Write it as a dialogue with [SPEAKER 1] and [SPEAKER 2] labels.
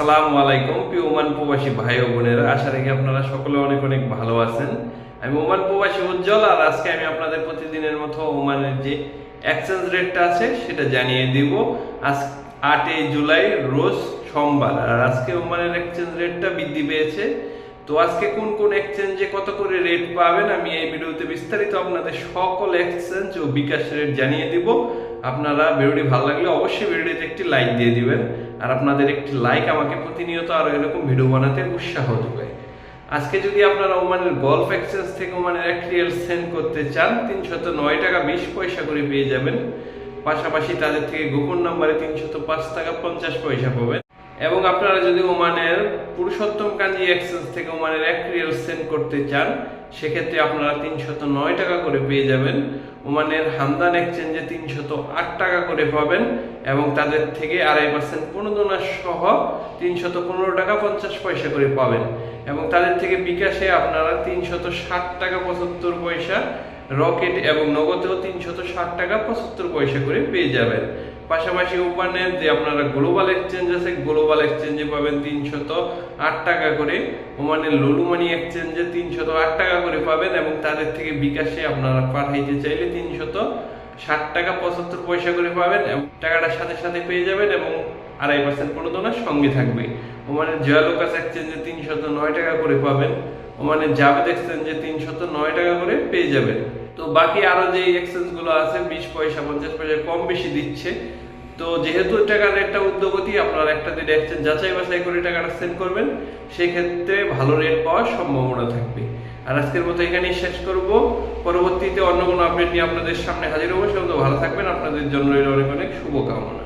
[SPEAKER 1] আসসালামু আলাইকুম, প্রিয় ওমান প্রবাসী ভাই ও বোনেরা। আশা রাখি আপনারা সকলে অনেক অনেক ভালো আছেন। আমি ওমান প্রবাসী উজ্জ্বল, আর আজকে আমি আপনাদের প্রতিদিনের মতো ওমানের যে এক্সচেঞ্জ রেটটা আছে, সেটা জানিয়ে দিব। আজ আটই জুলাই, রোজ সোমবার, আর আজকে ওমানের এক্সচেঞ্জ রেটটা বৃদ্ধি পেয়েছে। তো আজকে কোন কোন এক্সচেঞ্জে কত করে রেট পাবেন, আমি এই ভিডিওতে বিস্তারিত আপনাদের সকল এক্সচেঞ্জ ও বিকাশ রেট জানিয়ে দিব। আপনারা ভিডিওটি ভালো লাগলে অবশ্যই ভিডিওটিতে একটি লাইক দিয়ে দিবেন। আর আপনাদের একটি লাইক আমাকে প্রতিনিয়ত আরও এরকম ভিডিও বানাতে উৎসাহ দেবে। আজকে যদি আপনারা ওমানের গল্ফ এক্সচেঞ্জ থেকে ওমানের এক রিয়েল সেন্ড করতে চান, তিনশত নয় টাকা বিশ পয়সা করে পেয়ে যাবেন। পাশাপাশি তাদের থেকে গোপন নাম্বারে তিনশত পাঁচ টাকা পঞ্চাশ পয়সা পাবেন। এবং আপনারা যদি ওমানের পুরুষোত্তম কাঞ্জি এক্সচেঞ্জ থেকে ওমানের এক রিয়েল সেন্ড করতে চান, সেক্ষেত্রে আপনারা তিনশত নয় টাকা করে পেয়ে যাবেন। ওমানের হামদান এক্সচেঞ্জে তিনশত আট টাকা করে পাবেন এবং তাদের থেকে আড়াই পার্সেন্ট প্রণোদনা সহ তিনশত পনেরো টাকা পঞ্চাশ পয়সা করে পাবেন। এবং তাদের থেকে বিকাশে আপনারা তিনশত ষাট টাকা পঁচাত্তর পয়সা, রকেট এবং নগদেও তিনশত ষাট টাকা পঁচাত্তর পয়সা করে পেয়ে যাবেন। পাশাপাশি ওপানের যে আপনারা গ্লোবাল এক্সচেঞ্জ আছে গ্লোবাল এক্সচেঞ্জে পাবেন তিনশত আট টাকা করে। ওমানের লুলুমানি এক্সচেঞ্জে তিনশত আট টাকা করে পাবেন এবং তাদের থেকে বিকাশে আপনারা পাঠাইতে চাইলে তিনশত ষাট টাকা পঁচাত্তর পয়সা করে পাবেন এবং টাকাটার সাথে সাথে পেয়ে যাবেন এবং আড়াই পার্সেন্ট প্রণোদনা সঙ্গে থাকবে। ওমানের জয়ালোকাস এক্সচেঞ্জে তিনশত নয় টাকা করে পাবেন। ওমানের জাভেদ এক্সচেঞ্জে তিনশত নয় টাকা করে পেয়ে যাবেন। তো বাকি আরও যে এক্সচেঞ্জগুলো আছে, বিশ পয়সা, পঞ্চাশ পয়সা কম বেশি দিচ্ছে। তো যেহেতু টাকার একটা উদ্যোগতি আপনার একটা যদি এক্সচেঞ্জ যাচাই বাছাই করে টাকাটা সেন্ড করবেন। সেই ক্ষেত্রে ভালো রেট পাওয়ার সম্ভাবনা থাকবে। আর আজকের মতো এখানেই শেষ করব। পরবর্তীতে অন্য কোনো আপডেট নিয়ে আপনাদের সামনে হাজির হব। সে ভালো থাকবেন। আপনাদের জন্য অনেক অনেক শুভকামনা।